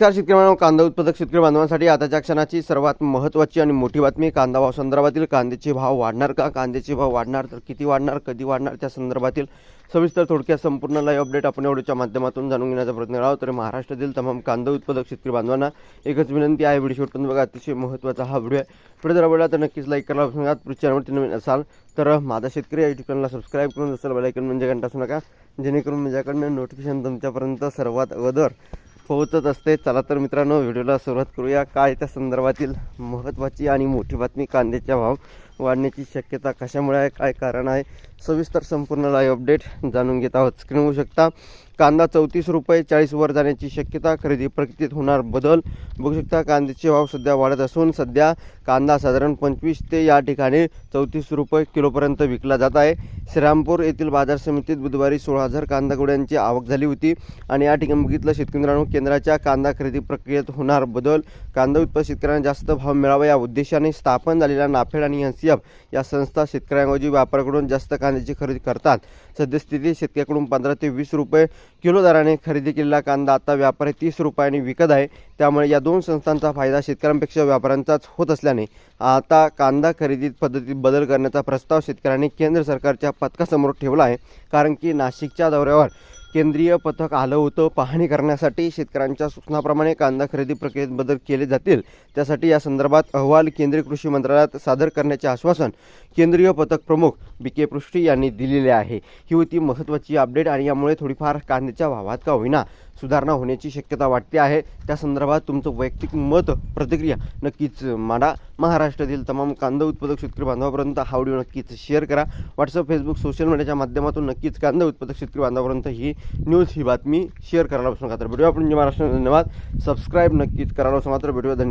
नमस्कार शेतकरी बांधव कांदा उत्पादक शेतकरी बांधवांसाठी आताच्या क्षणाची सर्वात महत्त्वाची आणि मोठी बातमी कांदा भाव संदर्भातील कांद्याचे भाव वाढणार का कांद्याचे भाव वाढणार तर किती वाढणार कधी वाढणार त्या संदर्भातील सविस्तर थोडक्यात संपूर्ण लाईव्ह अपडेट आपण एवढ्याच्या माध्यमातून जाणून घेण्याचा प्रयत्न करावा. तर महाराष्ट्रातील तमाम कांदा उत्पादक शेतकरी बांधवांना एकच विनंती आहे व्हिडिओ शेवटपर्यंत बघा. अतिशय महत्त्वाचा हा व्हिडिओ आहे. पुढे जर आवडला तर नक्कीच लाईक करायला सांगा पुढच्यावरती नवीन असाल तर माझा शेतकरी या यूट्यूब चॅनलला सबस्क्राईब करून असेल बेलायकन म्हणजे घंटा असू नका. जेणेकरून माझ्याकडनं नोटिफिकेशन तुमच्यापर्यंत सर्वात अगोदर पोहोचत असते. चला तर मित्रांनो व्हिडिओला सुरुवात करूया. काय त्या संदर्भातील महत्त्वाची आणि मोठी बातमी कांद्याचा भाव? वाढण्याची शक्यता कशामुळे आहे काय कारण आहे सविस्तर संपूर्ण लाईव्ह अपडेट जाणून घेत आहोत. स्क्रीन होऊ शकता कांदा चौतीस रुपये चाळीस वर जाण्याची शक्यता खरेदी प्रक्रियेत होणार बदल. बघू शकता कांद्याचे भाव सध्या वाढत असून सध्या कांदा साधारण पंचवीस ते या ठिकाणी चौतीस रुपये किलोपर्यंत विकला जात आहे. श्रीरामपूर येथील बाजार समितीत बुधवारी सोळा हजार कांदा गोड्यांची आवक झाली होती आणि या ठिकाणी बघितलं शेतकऱ्यांनो केंद्राच्या कांदा खरेदी प्रक्रियेत होणार बदल. कांदा उत्पादक शेतकऱ्यांना जास्त भाव मिळावा या उद्देशाने स्थापन झालेल्या नाफेड आणि एन एफ या संस्था शेतकऱ्यांऐवजी व्यापाऱ्याकडून जास्त कांद्याची खरेदी करतात. सद्यस्थितीत शेतकऱ्याकडून पंधरा ते वीस रुपये किलो दराने खरेदी केलेला कांदा आता व्यापारी तीस रुपयांनी विकत आहे. त्यामुळे या दोन संस्थांचा फायदा शेतकऱ्यांपेक्षा व्यापाऱ्यांचाच होत असल्याने आता कांदा खरेदी पद्धतीत बदल करण्याचा प्रस्ताव शेतकऱ्यांनी केंद्र सरकारच्या पथकासमोर ठेवला आहे. कारण की नाशिकच्या दौऱ्यावर केंद्रीय पथक आलं होतं. पाहणी करण्यासाठी शेतकऱ्यांच्या सूचनाप्रमाणे कांदा खरेदी प्रक्रियेत बदल केले जातील. त्यासाठी या संदर्भात अहवाल केंद्रीय कृषी मंत्रालयात सादर करण्याचे आश्वासन केंद्रीय पथक प्रमुख बी के पृष्टी यांनी दिलेले आहे. ही होती महत्त्वाची अपडेट आणि यामुळे थोडीफार कांद्याच्या भावात का होईना सुधारणा होण्याची शक्यता वाटते आहे. त्या संदर्भात तुमचं वैयक्तिक मत प्रतिक्रिया नक्कीच मांडा. महाराष्ट्रातील तमाम कांदा उत्पादक शेतकरी बांधवापर्यंत हा व्हिडिओ नक्कीच शेअर करा. व्हॉट्सअप फेसबुक सोशल मीडियाच्या माध्यमातून नक्कीच कांदा उत्पादक शेतकरी बांधवापर्यंत ही न्यूज ही बातमी शेअर करायला बसू नका. तर व्हिडिओ आपण महाराष्ट्र धन्यवाद. सबस्क्राईब नक्कीच करायला बसू मात्र व्हिडिओ धन्यवाद